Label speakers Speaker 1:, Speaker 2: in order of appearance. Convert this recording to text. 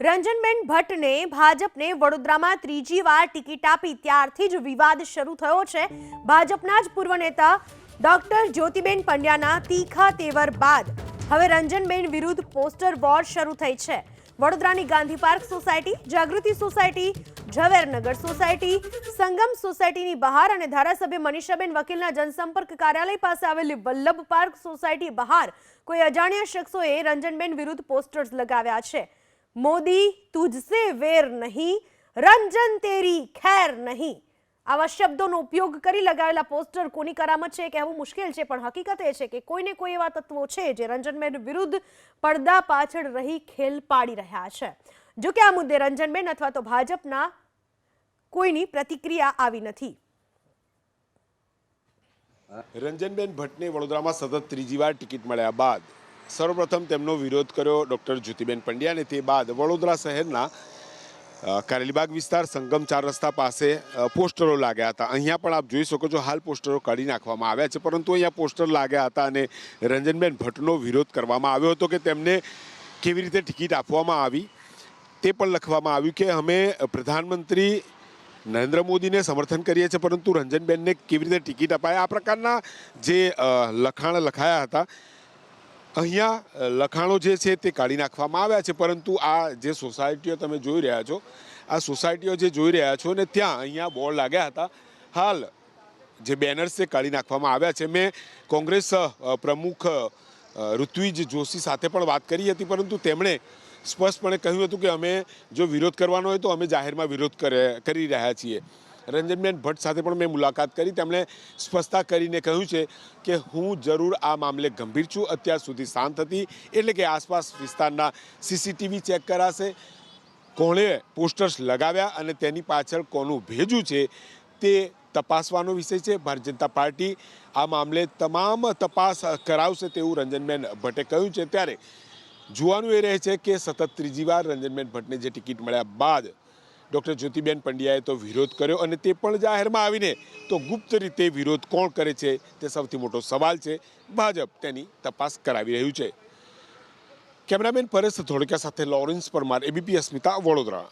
Speaker 1: રંજનબેન ભટ્ટને ભાજપને વડોદરામાં ત્રીજી વાર ટિકિટ આપી ત્યારથી જ વિવાદ શરૂ થયો છે. ભાજપના જ પૂર્વ નેતા ડોક્ટર જ્યોતિબેન પંડ્યાના તીખા તેવર બાદ હવે રંજનબેન વિરુદ્ધ પોસ્ટર વોર શરૂ થઈ છે. વડોદરાની Gandhi park society, Jagruti society, Zavernagar society, Sangam સોસાયટીની બહાર અને ધારાસભ્ય મનીષાબેન વકીલના જનસંપર્ક કાર્યાલય પાસે આવેલી વલ્લભ પાર્ક સોસાયટી બહાર કોઈ અજાણ્યા શખ્સોએ રંજનબેન વિરુદ્ધ પોસ્ટર્સ લગાવ્યા છે. મોદી, તુજસે વેર નહીં, રંજન તેરી ખેર નહીં. આવા શબ્દોનો ઉપયોગ કરી લગાવેલા પોસ્ટર કોની કરામત છે કહેવું મુશ્કેલ છે, પણ હકીકત એ છે કે કોઈને કોઈ એવા તત્વો છે જે રંજનબેન વિરુદ્ધ પડદા પાછળ રહી ખેલ પાડી રહ્યા છે. જો કે આ મુદ્દે રંજનબેન અથવા તો ભાજપના કોઈની પ્રતિક્રિયા આવી નથી.
Speaker 2: રંજનબેન ભટ્ટને વડોદરામાં સતત ત્રીજી વાર ટિકિટ મળ્યા બાદ સર્વપ્રથમ તેમનો વિરોધ કર્યો ડૉક્ટર જ્યોતિબેન પંડ્યા અને તે બાદ વડોદરા શહેરના કારેલીબાગ વિસ્તાર સંગમ ચાર રસ્તા પાસે પોસ્ટરો લાગ્યા હતા. અહીંયા પણ આપ જોઈ શકો છો હાલ પોસ્ટરો કાઢી નાખવામાં આવ્યા છે, પરંતુ અહીંયા પોસ્ટર લાગ્યા હતા અને રંજનબેન ભટ્ટનો વિરોધ કરવામાં આવ્યો હતો કે તેમને કેવી રીતે ટિકિટ આપવામાં આવી, તે પણ લખવામાં આવ્યું કે અમે પ્રધાનમંત્રી નરેન્દ્ર મોદીને સમર્થન કરીએ છીએ, પરંતુ રંજનબેનને કેવી રીતે ટિકિટ અપાય? આ પ્રકારના જે લખાણ લખાયા હતા અહીંયા લખાણો જે છે તે કાઢી નાખવામાં આવ્યા છે, પરંતુ આ જે સોસાયટીઓ તમે જોઈ રહ્યા છો, આ સોસાયટીઓ જે જોઈ રહ્યા છો ને ત્યાં અહીંયા બોર્ડ લાગ્યા હતા. હાલ જે બેનર્સ છે કાઢી નાખવામાં આવ્યા છે. મેં કોંગ્રેસ પ્રમુખ ઋત્વિજ જોશી સાથે પણ વાત કરી હતી, પરંતુ તેમણે સ્પષ્ટપણે કહ્યું હતું કે અમે જો વિરોધ કરવાનો હોય તો અમે જાહેરમાં વિરોધ કરે- રહ્યા છીએ. રંજનબેન ભટ્ટ સાથે પણ મેં મુલાકાત કરી. તેમણે સ્પષ્ટતા કરીને કહ્યું છે કે હું જરૂર આ મામલે ગંભીર છું. અત્યાર સુધી શાંત હતી, એટલે કે આસપાસ વિસ્તારના સીસીટીવી ચેક કરાશે. કોણે પોસ્ટર્સ લગાવ્યા અને તેની પાછળ કોનું ભેજું છે તે તપાસવાનો વિષય છે. ભારતીય જનતા પાર્ટી આ મામલે તમામ તપાસ કરાવશે તેવું રંજનબેન ભટ્ટે કહ્યું છે. ત્યારે જોવાનું એ રહે છે કે સતત ત્રીજી વાર રંજનબેન ભટ્ટને જે ટિકિટ મળ્યા બાદ ડૉક્ટર જ્યોતિબેન પંડ્યાએ તો વિરોધ કર્યો અને તે પણ જાહેરમાં આવીને તો ગુપ્ત રીતે વિરોધ કોણ કરે છે તે સૌથી મોટો સવાલ છે. ભાજપ તેની તપાસ કરાવી રહ્યું છે. કેમેરામેન પરેશ ધોળકિયા સાથે લોરેન્સ પરમાર, એબીપી અસ્મિતા, વડોદરા.